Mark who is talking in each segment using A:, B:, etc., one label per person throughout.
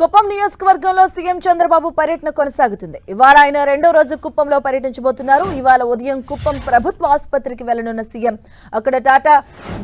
A: కుప్పం నియోజకవర్గంలో సీఎం చంద్రబాబు పర్యటన కొనసాగుతుంది. ఇవాళ ఆయన రెండో రోజు కుప్పంలో పర్యటించబోతున్నారు. ఇవాళ ఉదయం కుప్పం ప్రభుత్వ ఆసుపత్రికి వెళ్ళనున్న సీఎం అక్కడ టాటా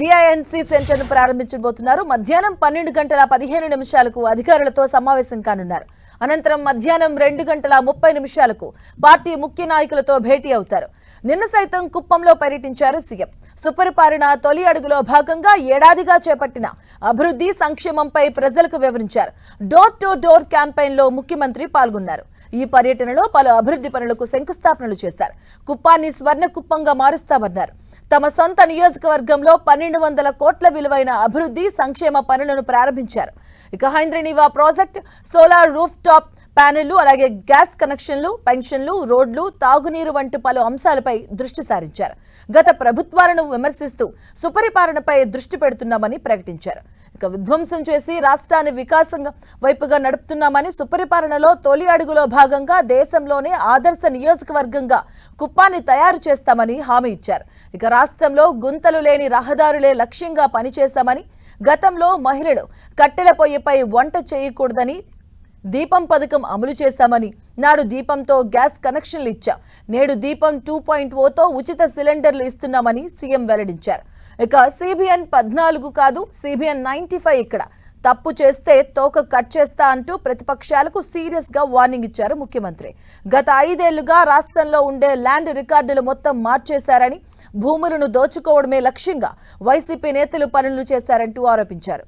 A: డిఐఎన్సీ సెంటర్ను ప్రారంభించబోతున్నారు. మధ్యాహ్నం పన్నెండు గంటల పదిహేను నిమిషాలకు అధికారులతో సమావేశం కానున్నారు. అనంతరం మధ్యాహ్నం రెండు గంటల ముప్పై నిమిషాలకు పార్టీ ముఖ్య నాయకులతో భేటీ అవుతారు. నిన్న సైతం కుప్పంలో పర్యటించారు సీఎం. సుపరిపాలన తొలి అడుగులో భాగంగా ఏడాదిగా చేపట్టిన అభివృద్ధి సంక్షేమంపై ప్రజలకు వివరించారు. డోర్ టు డోర్ క్యాంపెయిన్లో ముఖ్యమంత్రి పాల్గొన్నారు. ఈ పర్యటనలో పలు అభివృద్ధి పనులకు శంకుస్థాపనలు చేశారు. కుప్పాన్ని స్వర్ణ కుప్పంగా మారుస్తామన్నారు. తమ సొంత నియోజకవర్గంలో పన్నెండు వందల కోట్ల విలువైన అభివృద్ధి సంక్షేమ పనులను ప్రారంభించారు. ఇక హైంద్రనీవా ప్రాజెక్ట్ సోలార్ రూఫ్ టాప్ ప్యానెళ్ళు అలాగే గ్యాస్ కనెక్షన్లు పెన్షన్లు రోడ్లు తాగునీరు వంటి పలు అంశాలపై దృష్టి సారించారు. గత ప్రభుత్వాలను విమర్శిస్తూ సుపరిపాలనపై దృష్టి పెడుతున్నామని ప్రకటించారు. ఇక విధ్వంసం చేసి రాష్ట్రాన్ని వికాసం వైపుగా నడుపుతున్నామని సుపరిపాలనలో తొలి అడుగులో భాగంగా దేశంలోనే ఆదర్శ నియోజకవర్గంగా కుప్పాన్ని తయారు చేస్తామని హామీ ఇచ్చారు. ఇక రాష్ట్రంలో గుంతలు లేని రహదారులే లక్ష్యంగా పనిచేశామని గతంలో మహిళలు కట్టెల పొయ్యిపై వంట చేయకూడదని దీపం పథకం అమలు చేశామని. నాడు దీపంతో గ్యాస్ కనెక్షన్లు ఇచ్చాం. నేడు దీపం టూ పాయింట్ ఓతో ఉచిత సిలిండర్లు ఇస్తున్నామని సీఎం వెల్లడించారు. ఇక సిబిఎన్ పద్నాలుగు కాదు సిబిఎన్ నైన్టీ ఫైవ్ ఇక్కడ. తప్పు చేస్తే తోక కట్ చేస్తా అంటూ ప్రతిపక్షాలకు సీరియస్గా వార్నింగ్ ఇచ్చారు ముఖ్యమంత్రి. గత ఐదేళ్ళుగా రాష్ట్రంలో ఉండే ల్యాండ్ రికార్డులు మొత్తం మార్చేశారని భూములను దోచుకోవడమే లక్ష్యంగా వైసీపీ నేతలు పనులు చేశారంటూ ఆరోపించారు.